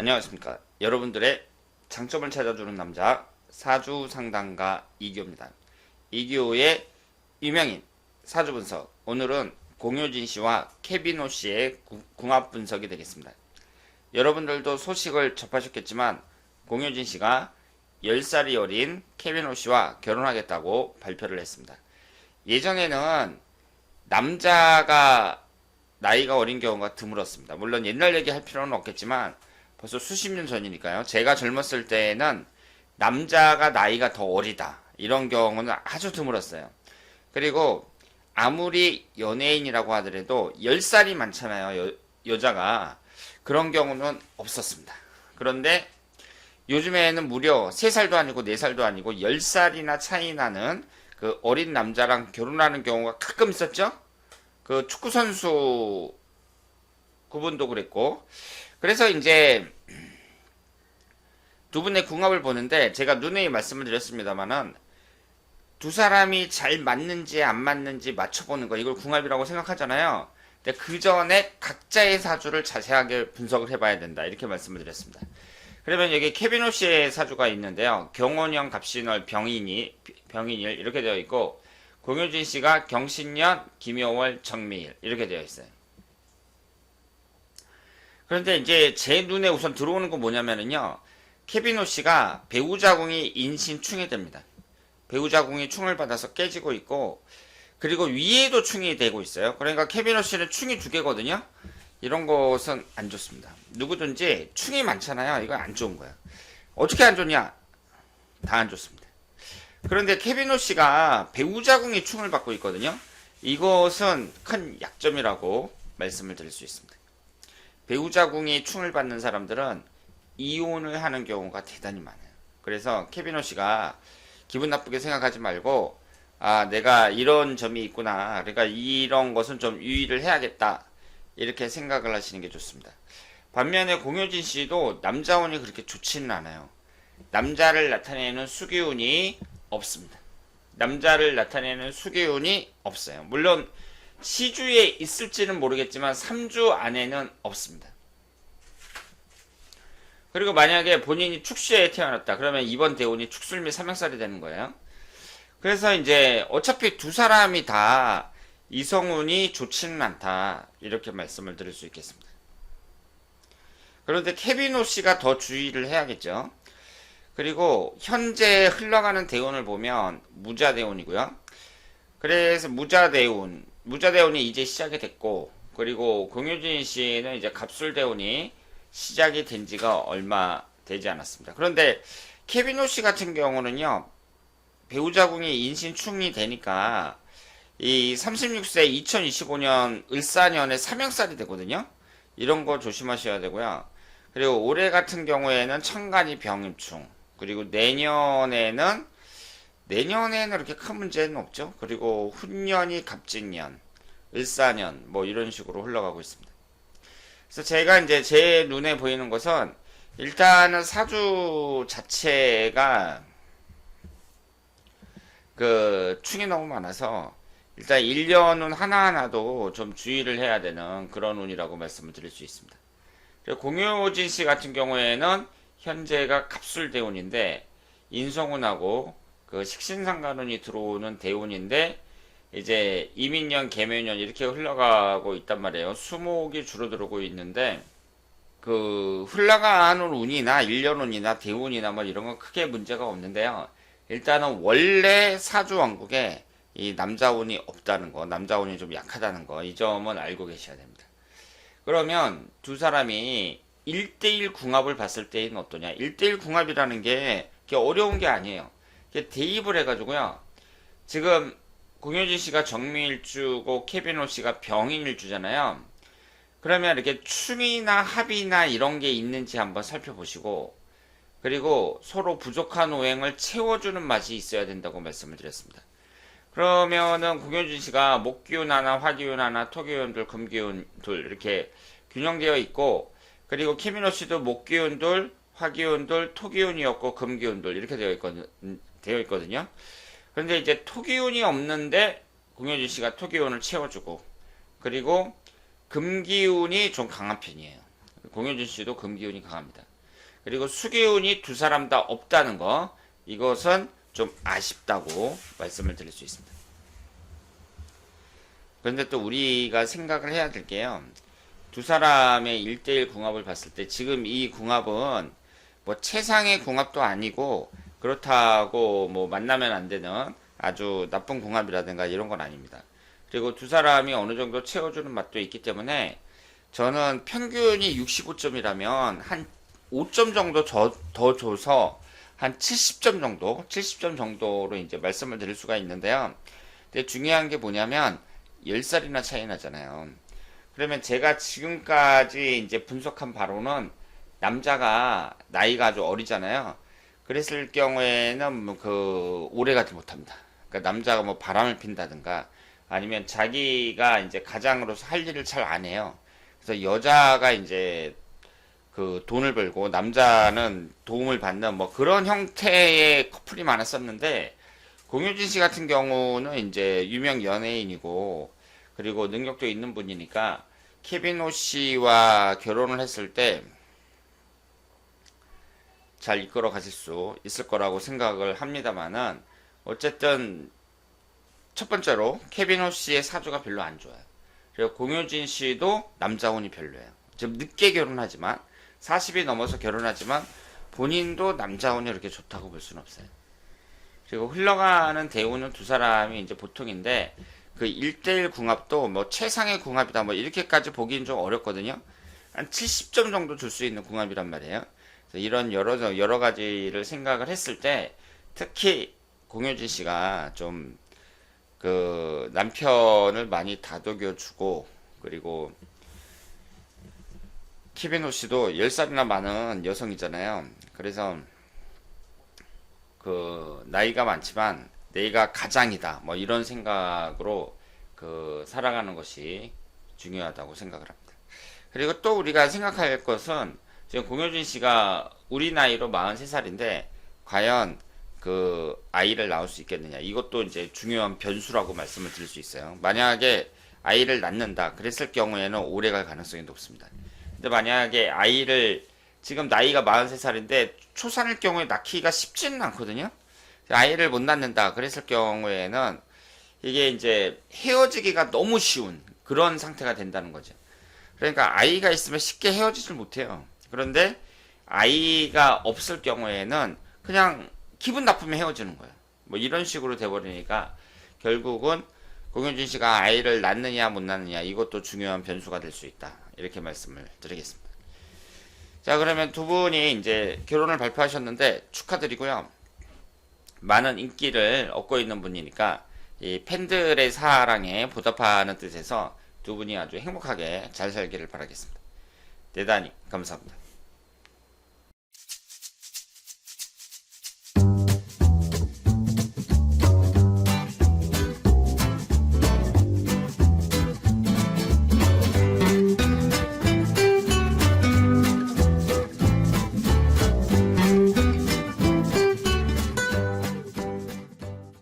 안녕하십니까. 여러분들의 장점을 찾아주는 남자 사주 상담가 이기호입니다. 이기호의 유명인 사주 분석. 오늘은 공효진 씨와 케비노 씨의 구- 궁합 분석이 되겠습니다. 여러분들도 소식을 접하셨겠지만 공효진 씨가 10살이 어린 케비노 씨와 결혼하겠다고 발표를 했습니다. 예전에는 남자가 나이가 어린 경우가 드물었습니다. 물론 옛날 얘기 할 필요는 없겠지만 벌써 수십 년 전이니까요. 제가 젊었을 때는 남자가 나이가 더 어리다. 이런 경우는 아주 드물었어요. 그리고 아무리 연예인이라고 하더라도 10살이 많잖아요. 여, 여자가. 그런 경우는 없었습니다. 그런데 요즘에는 무려 3살도 아니고 4살도 아니고 10살이나 차이 나는 그 어린 남자랑 결혼하는 경우가 가끔 있었죠? 그 축구선수 그분도 그랬고. 그래서 이제 두 분의 궁합을 보는데 제가 누누이 말씀을 드렸습니다만은 두 사람이 잘 맞는지 안 맞는지 맞춰보는 거 이걸 궁합이라고 생각하잖아요. 근데 그 전에 각자의 사주를 자세하게 분석을 해봐야 된다 이렇게 말씀을 드렸습니다. 그러면 여기 케비노 씨의 사주가 있는데요. 경원형 갑신월 병인이 병인일 이렇게 되어 있고 공효진 씨가 경신년 김여월 정미일 이렇게 되어 있어요. 그런데 이제 제 눈에 우선 들어오는 건 뭐냐면은요. 케비노 씨가 배우 자궁이 인신충이 됩니다. 배우 자궁이 충을 받아서 깨지고 있고 그리고 위에도 충이 되고 있어요. 그러니까 케비노 씨는 충이 두 개거든요. 이런 것은 안 좋습니다. 누구든지 충이 많잖아요. 이건 안 좋은 거야. 어떻게 안 좋냐? 다 안 좋습니다. 그런데 케비노 씨가 배우 자궁이 충을 받고 있거든요. 이것은 큰 약점이라고 말씀을 드릴 수 있습니다. 배우자 궁이 충을 받는 사람들은 이혼을 하는 경우가 대단히 많아요. 그래서 케비노 씨가 기분 나쁘게 생각하지 말고 아 내가 이런 점이 있구나. 그러니까 이런 것은 좀 유의를 해야겠다. 이렇게 생각을 하시는 게 좋습니다. 반면에 공효진 씨도 남자운이 그렇게 좋지는 않아요. 남자를 나타내는 수기운이 없습니다. 남자를 나타내는 수기운이 없어요. 물론 시주에 있을지는 모르겠지만 3주 안에는 없습니다. 그리고 만약에 본인이 축시에 태어났다. 그러면 이번 대운이 축술미 삼형살이 되는 거예요. 그래서 이제 어차피 두 사람이 다 이성운이 좋지는 않다. 이렇게 말씀을 드릴 수 있겠습니다. 그런데 케비노 씨가 더 주의를 해야겠죠. 그리고 현재 흘러가는 대운을 보면 무자 대운이고요. 그래서 무자 대운, 무자 대운이 이제 시작이 됐고, 그리고 공효진 씨는 이제 갑술 대운이 시작이 된 지가 얼마 되지 않았습니다. 그런데 케비노 씨 같은 경우는요, 배우자궁이 인신충이 되니까 이 36세 2025년 을사년에 삼형살이 되거든요. 이런 거 조심하셔야 되고요. 그리고 올해 같은 경우에는 천간이 병임충. 그리고 내년에는 내년에는 그렇게 큰 문제는 없죠. 그리고 훈년이 갑진년, 을사년 뭐 이런 식으로 흘러가고 있습니다. 그래서 제가 이제 제 눈에 보이는 것은 일단은 사주 자체가 그 충이 너무 많아서 일단 1년은 하나하나도 좀 주의를 해야 되는 그런 운이라고 말씀을 드릴 수 있습니다. 공효진 씨 같은 경우에는 현재가 갑술 대운인데 인성운하고 그 식신상관운이 들어오는 대운인데 이제 이민년 개묘년 이렇게 흘러가고 있단 말이에요. 수목이 줄어들고 있는데 그 흘러가는 운이나 일년운이나 대운이나 뭐 이런 건 크게 문제가 없는데요. 일단은 원래 사주 왕국에 이 남자운이 없다는 거, 남자운이 좀 약하다는 거, 이 점은 알고 계셔야 됩니다. 그러면 두 사람이 1대1 궁합을 봤을 때는 어떠냐? 1대1 궁합이라는 게 어려운 게 아니에요. 대입을 해가지고요. 지금 공효진 씨가 정미일주고 케비노 씨가 병인일주잖아요. 그러면 이렇게 충이나 합이나 이런 게 있는지 한번 살펴보시고 그리고 서로 부족한 오행을 채워주는 맛이 있어야 된다고 말씀을 드렸습니다. 그러면은 공효진 씨가 목기운 하나, 화기운 하나, 토기운 둘, 금기운 둘 이렇게 균형되어 있고 그리고 케미노 씨도 목기운 둘, 화기운 둘, 토기운이었고 금기운 둘 이렇게 되어 있거든 되어 있거든요. 그런데 이제 토기운이 없는데 공효진 씨가 토기운을 채워주고 그리고 금기운이 좀 강한 편이에요. 공효진 씨도 금기운이 강합니다. 그리고 수기운이 두 사람 다 없다는 거 이것은 좀 아쉽다고 말씀을 드릴 수 있습니다. 그런데 또 우리가 생각을 해야 될 게요. 두 사람의 1대1 궁합을 봤을 때 지금 이 궁합은 뭐 최상의 궁합도 아니고 그렇다고 뭐 만나면 안 되는 아주 나쁜 궁합이라든가 이런 건 아닙니다. 그리고 두 사람이 어느 정도 채워주는 맛도 있기 때문에 저는 평균이 65점이라면 한 5점 정도 저- 더 줘서 한 70점 정도, 70점 정도로 이제 말씀을 드릴 수가 있는데요. 근데 중요한 게 뭐냐면 10살이나 차이 나잖아요. 그러면 제가 지금까지 이제 분석한 바로는 남자가 나이가 아주 어리잖아요. 그랬을 경우에는 뭐그 오래 가지 못합니다. 그러니까 남자가 뭐 바람을 핀다든가 아니면 자기가 이제 가장으로서 할 일을 잘 안 해요. 그래서 여자가 이제 그 돈을 벌고 남자는 도움을 받는 뭐 그런 형태의 커플이 많았었는데 공효진 씨 같은 경우는 이제 유명 연예인이고 그리고 능력도 있는 분이니까 케빈 오 씨와 결혼을 했을 때 잘 이끌어 가실 수 있을 거라고 생각을 합니다만은 어쨌든 첫 번째로 케빈 오 씨의 사주가 별로 안 좋아요. 그리고 공효진 씨도 남자혼이 별로예요. 좀 늦게 결혼하지만 40이 넘어서 결혼하지만 본인도 남자혼이 그렇게 좋다고 볼 수는 없어요. 그리고 흘러가는 대우는 두 사람이 이제 보통인데 그 1대1 궁합도 뭐 최상의 궁합이다 뭐 이렇게까지 보기는 좀 어렵거든요. 한 70점 정도 줄 수 있는 궁합이란 말이에요. 이런 여러 여러 가지를 생각을 했을 때 특히 공효진 씨가 좀 그 남편을 많이 다독여 주고 그리고 키베노 씨도 10살이나 많은 여성이잖아요. 그래서 그 나이가 많지만 내가 가장이다 뭐 이런 생각으로 그 살아가는 것이 중요하다고 생각을 합니다. 그리고 또 우리가 생각할 것은 지금 공효진 씨가 우리 나이로 43살인데 과연 그 아이를 낳을 수 있겠느냐 이것도 이제 중요한 변수라고 말씀을 드릴 수 있어요. 만약에 아이를 낳는다 그랬을 경우에는 오래 갈 가능성이 높습니다. 근데 만약에 아이를 지금 나이가 43살인데 초산일 경우에 낳기가 쉽지는 않거든요. 아이를 못 낳는다 그랬을 경우에는 이게 이제 헤어지기가 너무 쉬운 그런 상태가 된다는 거죠. 그러니까 아이가 있으면 쉽게 헤어지질 못해요. 그런데 아이가 없을 경우에는 그냥 기분 나쁘면 헤어지는 거예요. 뭐 이런 식으로 돼버리니까 결국은 공효진 씨가 아이를 낳느냐 못 낳느냐 이것도 중요한 변수가 될 수 있다. 이렇게 말씀을 드리겠습니다. 자 그러면 두 분이 이제 결혼을 발표하셨는데 축하드리고요. 많은 인기를 얻고 있는 분이니까 이 팬들의 사랑에 보답하는 뜻에서 두 분이 아주 행복하게 잘 살기를 바라겠습니다. 대단히 감사합니다.